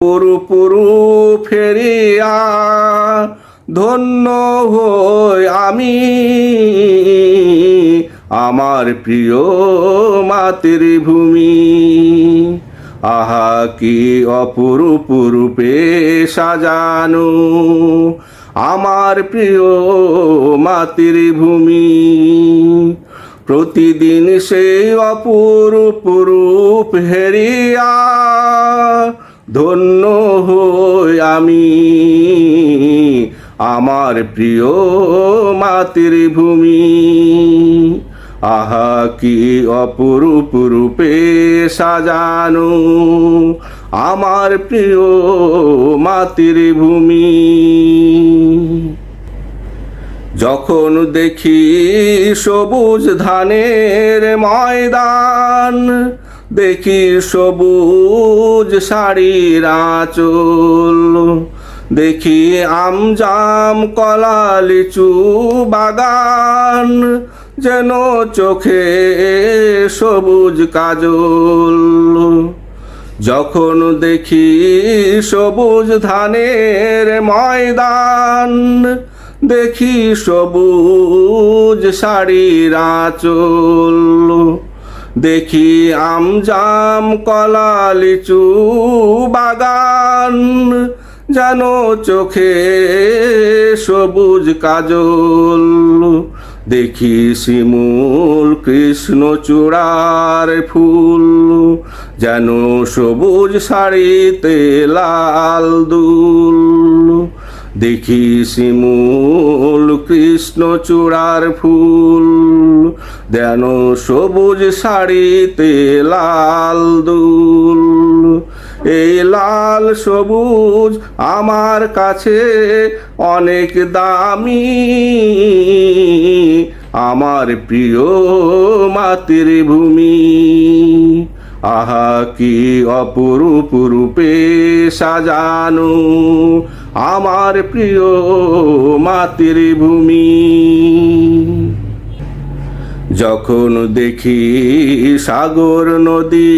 পুরু পুরু ফেরিয়া ধন্য হই আমি। আমার প্রিয় মাতৃভূমি, আহা কি অপরূপ রূপে সাজানো। আমার প্রিয় মাতৃভূমি, প্রতিদিন সেই অপরূপ রূপ হেরিয়া। ধন্য হই আমি। আমার প্রিয় মাতৃভূমি। আহা, কি অপরূপ রূপে সাজানো আমার প্রিয় মাতৃভূমি। যখন দেখি সবুজ ধানের ময়দান দেখি সবুজ শাড়ির আঁচল। দেখি আমজাম কলা লিচু বাগান, যেন চোখে সবুজ কাজল। যখন দেখি সবুজ ধানের ময়দান, দেখি সবুজ শাড়ির আঁচল। দেখি আম জাম কলা লিচু বাগান, যেন চোখে সবুজ কাজল। দেখি শিমুল কৃষ্ণ চূড়ার ফুল, যেন সবুজ শাড়িতে লাল দুল। দেখি শিমুল কৃষ্ণ চূড়ার ফুল। যেন সবুজ শাড়িতে লাল দুল। এই লাল সবুজ আমার কাছে অনেক দামি। আমার প্রিয় মাতৃভূমি। আহা কি অপরূপ রূপে সাজানো আমার প্রিয় মাতৃভূমি? যখন দেখি সাগর নদী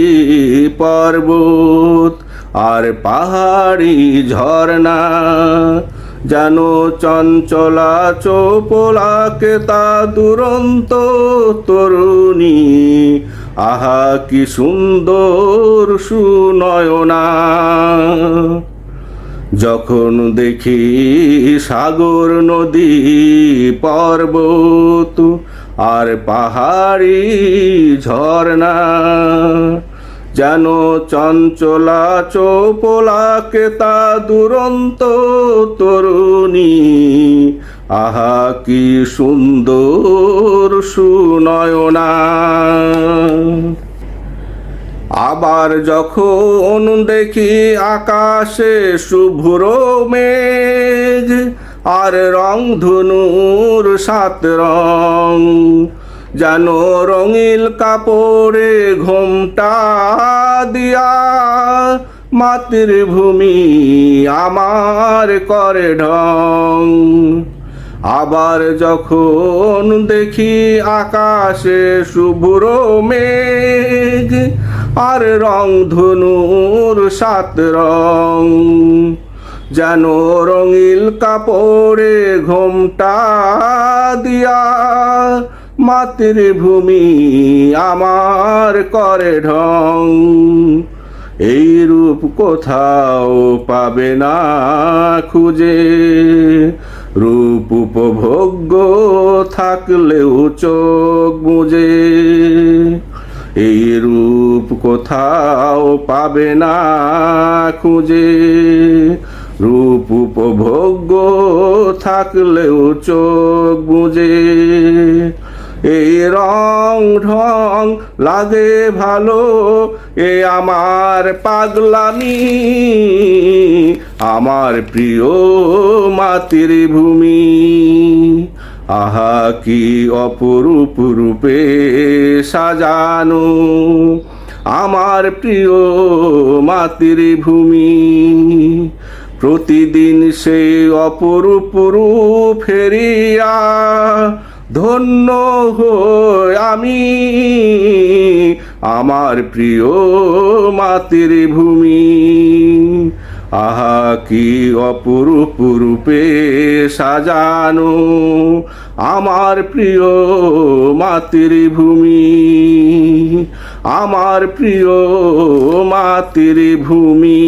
পর্বত আর পাহাড়ি ঝর্ণা, যেন চঞ্চলা চোপলাকে তা দুরন্ত তরুণী আহা, কি সুন্দর সুনয়না। যখন দেখি সাগর নদী পর্বত আর পাহাড়ি ঝর্ণা, যেন চঞ্চলা চোপলাকে তা দুরন্ত তরুণী। আহা, কি সুন্দর সুনয়না। আবার যখন দেখি আকাশে শুভ্র মেঘ আর রং ধনুর সাত রং, যেন রঙিল কাপড়ে ঘোমটা দিয়া মাতৃভূমি আমার করে ঢং। আবার যখন দেখি আকাশে শুভ্র মেঘ আর রং ধনুর সাত রং। যেন রঙিল কাপড়ে ঘোমটা দিয়া মাতৃভূমি আমার করে ঢং। এই রূপ কোথাও পাবে না খুঁজে। রূপ উপভোগ্য থাকলেও চোখ বুঝে কোথাও পাবে না খুঁজে। রূপ উপভোগ্য থাকলেও চোখ বুঝে এই রং ঢং লাগে ভালো, এ আমার পাগলামি। আমার প্রিয় মাতৃভূমি। আহা, কি অপরূপ রূপে সাজানো। আমার প্রিয় মাতৃভূমি। প্রতিদিন সেই অপরূপ রূপ ফেরিয়া ধন্য হই আমি। আমার প্রিয় মাতৃভূমি। আহা, কি অপরূপ রূপে সাজানো। আমার প্রিয় মাতৃভূমি আমার প্রিয় মাতৃভূমি।